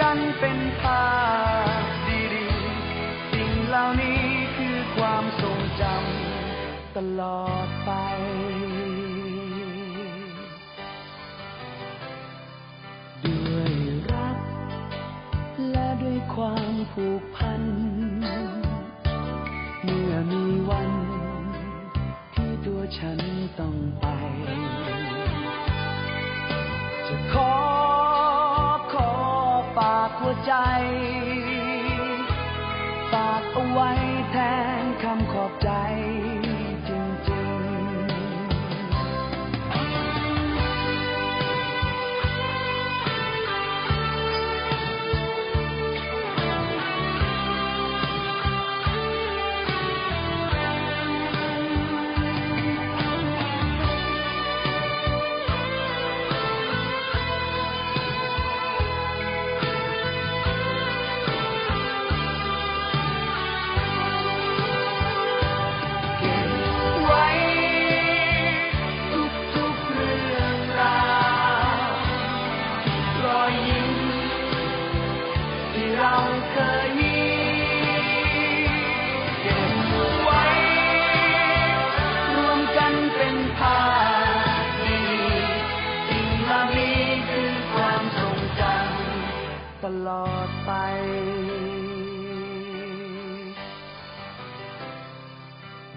กันเป็นภาพดีๆ สิ่งเหล่านี้คือความทรงจำตลอดไปด้วยรักและด้วยความผูกพัน ใจ